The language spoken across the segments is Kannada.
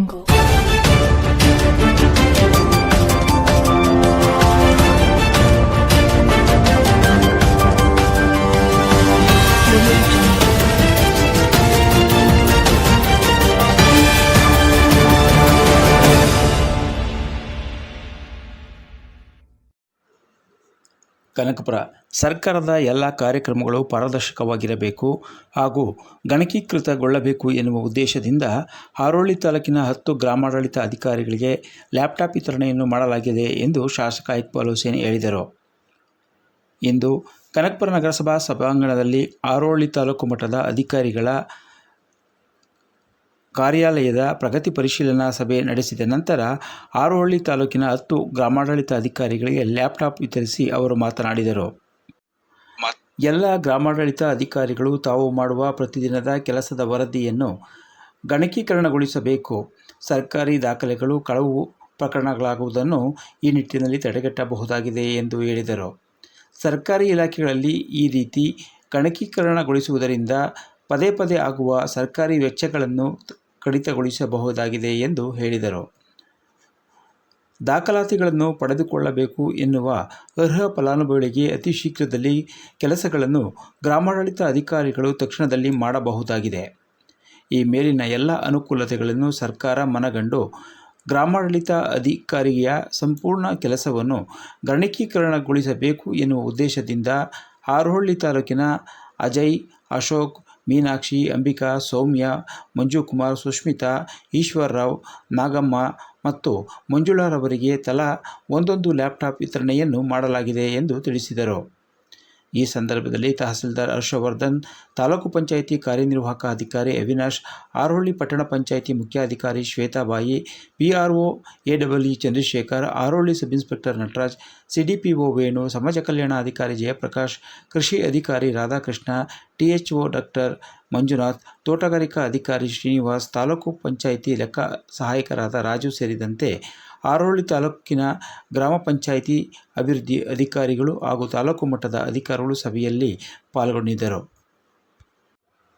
jungle. ಕನಕಪುರ. ಸರ್ಕಾರದ ಎಲ್ಲ ಕಾರ್ಯಕ್ರಮಗಳು ಪಾರದರ್ಶಕವಾಗಿರಬೇಕು ಹಾಗೂ ಗಣಕೀಕೃತಗೊಳ್ಳಬೇಕು ಎನ್ನುವ ಉದ್ದೇಶದಿಂದ ಹಾರೋಳ್ಳಿ ತಾಲೂಕಿನ ಹತ್ತು ಗ್ರಾಮಾಡಳಿತ ಅಧಿಕಾರಿಗಳಿಗೆ ಲ್ಯಾಪ್ಟಾಪ್ ವಿತರಣೆಯನ್ನು ಮಾಡಲಾಗಿದೆ ಎಂದು ಶಾಸಕ ಇಕ್ಬಾಲ್ ಹುಸೇನ್ ಹೇಳಿದರು. ಇಂದು ಕನಕಪುರ ನಗರಸಭಾ ಸಭಾಂಗಣದಲ್ಲಿ ಆರೋಳಿ ತಾಲೂಕು ಮಟ್ಟದ ಅಧಿಕಾರಿಗಳ ಕಾರ್ಯಾಲಯದ ಪ್ರಗತಿ ಪರಿಶೀಲನಾ ಸಭೆ ನಡೆಸಿದ ನಂತರ ಆರೋಹಳ್ಳಿ ತಾಲೂಕಿನ ಹತ್ತು ಗ್ರಾಮಾಡಳಿತ ಅಧಿಕಾರಿಗಳಿಗೆ ಲ್ಯಾಪ್ಟಾಪ್ ವಿತರಿಸಿ ಅವರು ಮಾತನಾಡಿದರು. ಎಲ್ಲ ಗ್ರಾಮಾಡಳಿತ ಅಧಿಕಾರಿಗಳು ತಾವು ಮಾಡುವ ಪ್ರತಿದಿನದ ಕೆಲಸದ ವರದಿಯನ್ನು ಗಣಕೀಕರಣಗೊಳಿಸಬೇಕು. ಸರ್ಕಾರಿ ದಾಖಲೆಗಳು ಕಳವು ಪ್ರಕರಣಗಳಾಗುವುದನ್ನು ಈ ನಿಟ್ಟಿನಲ್ಲಿ ತಡೆಗಟ್ಟಬಹುದಾಗಿದೆ ಎಂದು ಹೇಳಿದರು. ಸರ್ಕಾರಿ ಇಲಾಖೆಗಳಲ್ಲಿ ಈ ರೀತಿ ಗಣಕೀಕರಣಗೊಳಿಸುವುದರಿಂದ ಪದೇ ಪದೇ ಆಗುವ ಸರ್ಕಾರಿ ವೆಚ್ಚಗಳನ್ನು ಕಡಿತಗೊಳಿಸಬಹುದಾಗಿದೆ ಎಂದು ಹೇಳಿದರು. ದಾಖಲಾತಿಗಳನ್ನು ಪಡೆದುಕೊಳ್ಳಬೇಕು ಎನ್ನುವ ಅರ್ಹ ಫಲಾನುಭವಿಗಳಿಗೆ ಅತಿ ಶೀಘ್ರದಲ್ಲಿ ಕೆಲಸಗಳನ್ನು ಗ್ರಾಮಾಡಳಿತ ಅಧಿಕಾರಿಗಳು ತಕ್ಷಣದಲ್ಲಿ ಮಾಡಬಹುದಾಗಿದೆ. ಈ ಮೇಲಿನ ಎಲ್ಲ ಅನುಕೂಲತೆಗಳನ್ನು ಸರ್ಕಾರ ಮನಗಂಡು ಗ್ರಾಮಾಡಳಿತ ಅಧಿಕಾರಿಯ ಸಂಪೂರ್ಣ ಕೆಲಸವನ್ನು ಗಣಕೀಕರಣಗೊಳಿಸಬೇಕು ಎನ್ನುವ ಉದ್ದೇಶದಿಂದ ಆರೋಳ್ಳಿ ತಾಲೂಕಿನ ಅಜಯ್, ಅಶೋಕ್ ಮೀನಾಕ್ಷಿ, ಅಂಬಿಕಾ, ಸೌಮ್ಯ, ಮಂಜುಕುಮಾರ್ ಸುಷ್ಮಿತಾ ಈಶ್ವರ್ರಾವ್, ನಾಗಮ್ಮ ಮತ್ತು ಮಂಜುಳಾರವರಿಗೆ ತಲಾ ಒಂದೊಂದು ಲ್ಯಾಪ್ಟಾಪ್ ವಿತರಣೆಯನ್ನು ಮಾಡಲಾಗಿದೆ ಎಂದು ತಿಳಿಸಿದರು. ಈ ಸಂದರ್ಭದಲ್ಲಿ ತಹಸೀಲ್ದಾರ್ ಹರ್ಷವರ್ಧನ್, ತಾಲೂಕು ಪಂಚಾಯಿತಿ ಕಾರ್ಯನಿರ್ವಾಹಕ ಅಧಿಕಾರಿ ಅವಿನಾಶ್ ಆರೋಹಳ್ಳಿ ಪಟ್ಟಣ ಪಂಚಾಯಿತಿ ಮುಖ್ಯಾಧಿಕಾರಿ Shwetabai, PRO ಎಡಬ್ಲ್ಯೂ Chandrashekhar Arohalli sub inspector Nataraj, CDPO Venu, ಸಮಾಜ ಕಲ್ಯಾಣಾಧಿಕಾರಿ ಜಯಪ್ರಕಾಶ್, ಕೃಷಿ ಅಧಿಕಾರಿ ರಾಧಾಕೃಷ್ಣ, ಟಿಎಚ್ಒ ಡಾಕ್ಟರ್ ಮಂಜುನಾಥ್, ತೋಟಗಾರಿಕಾ ಅಧಿಕಾರಿ ಶ್ರೀನಿವಾಸ್, ತಾಲೂಕು ಪಂಚಾಯಿತಿ ಲೆಕ್ಕ ಸಹಾಯಕರಾದ ರಾಜು ಸೇರಿದಂತೆ ಆರೋಳಿ ತಾಲೂಕಿನ ಗ್ರಾಮ ಪಂಚಾಯಿತಿ ಅಭಿವೃದ್ಧಿ ಅಧಿಕಾರಿಗಳು ಹಾಗೂ ತಾಲೂಕು ಮಟ್ಟದ ಅಧಿಕಾರಿಗಳು ಸಭೆಯಲ್ಲಿ ಪಾಲ್ಗೊಂಡಿದ್ದರು.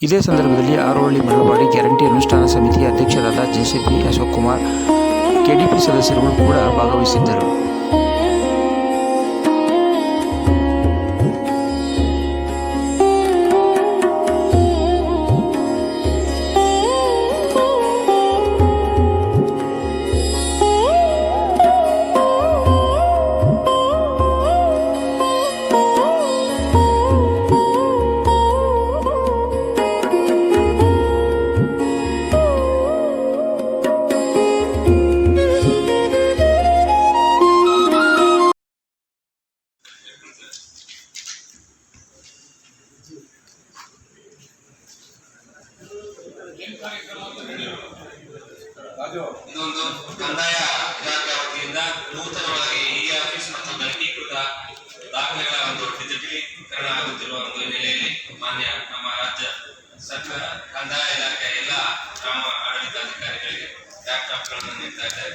ಇದೇ ಸಂದರ್ಭದಲ್ಲಿ ಆರೋಳಿ ಮಳವಾಡಿ ಗ್ಯಾರಂಟಿ ಅನುಷ್ಠಾನ ಸಮಿತಿಯ ಅಧ್ಯಕ್ಷರಾದ ಜೆಸಿಪಿ ಅಶೋಕ್ ಕುಮಾರ್, ಕೆಡಿಪಿ ಸದಸ್ಯರುಗಳು ಕೂಡ ಭಾಗವಹಿಸಿದ್ದರು. ಇದೊಂದು ಕಂದಾಯ ಇಲಾಖೆ ವತಿಯಿಂದ ನೂತನವಾಗಿ ಇ ಆಫೀಸ್ ಮತ್ತು ಗಣಕೀಕೃತ ದಾಖಲೆಗಳ ಒಂದು ಡಿಜಿಟಲೀಕರಣ ಆಗುತ್ತಿರುವ ಒಂದು ಹಿನ್ನೆಲೆಯಲ್ಲಿ ಮಾನ್ಯ ನಮ್ಮ ರಾಜ್ಯ ಸರ್ಕಾರ, ಕಂದಾಯ ಇಲಾಖೆ ಎಲ್ಲ ಗ್ರಾಮ ಆಡಳಿತಾಧಿಕಾರಿಗಳಿಗೆ ಲ್ಯಾಪ್ಟಾಪ್ಗಳನ್ನು ನೀಡ್ತಾ ಇದ್ದಾರೆ.